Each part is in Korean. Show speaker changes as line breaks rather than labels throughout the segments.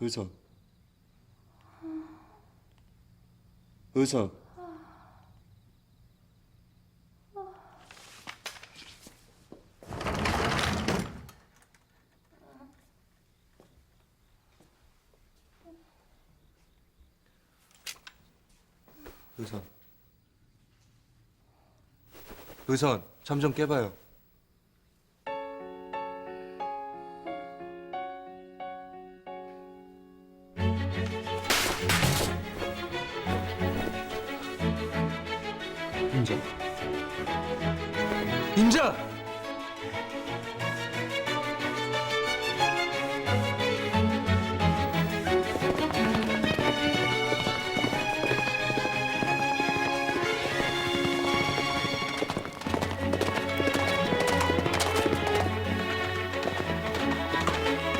의선. 의선. 의선.
의선 잠 좀 깨봐요. 임자. 임자.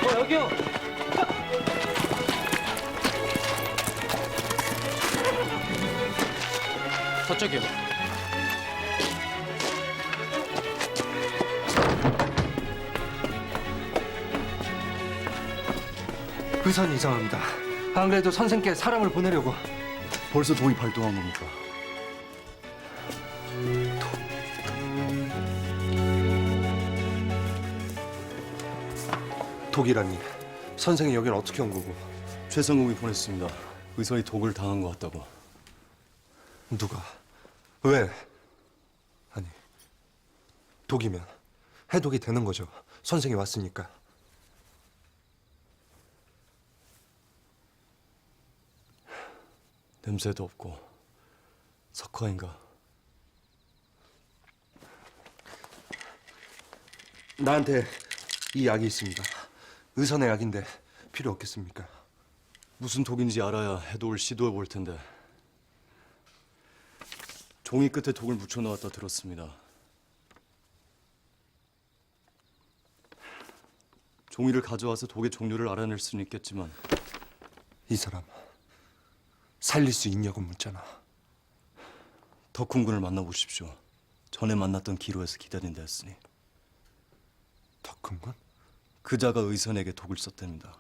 어 여기요.
저쪽이요.
의선 이상합니다. 안 그래도 선생께 사람을 보내려고.
벌써 동이 발동한 겁니까?
독이라니. 선생이 여긴 어떻게 온 거고?
최성국이 보냈습니다. 의선이 독을 당한 것 같다고.
누가? 왜? 아니, 독이면 해독이 되는 거죠. 선생이 왔으니까.
냄새도 없고 석화인가?
나한테 이 약이 있습니다. 의선의 약인데 필요 없겠습니까?
무슨 독인지 알아야 해독을 시도해 볼 텐데. 종이 끝에 독을 묻혀 넣었다 들었습니다. 종이를 가져와서 독의 종류를 알아낼 수는 있겠지만
이 사람 살릴 수 있냐고 묻잖아.
덕훈 군을 만나보십시오. 전에 만났던 기로에서 기다린다 했으니
덕훈 군?
그자가 의선에게 독을 썼답니다.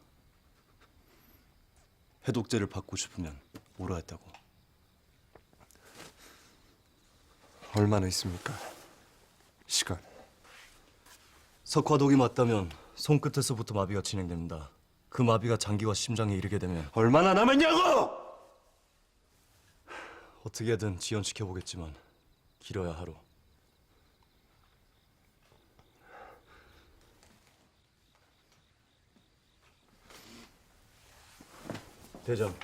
해독제를 받고 싶으면 오라 했다고.
얼마나 있습니까? 시간.
석화독이 맞다면 손끝에서부터 마비가 진행됩니다. 그 마비가 장기와 심장에 이르게 되면
얼마나 남았냐고!
어떻게든 지연시켜 보겠지만 길어야 하루. 대장,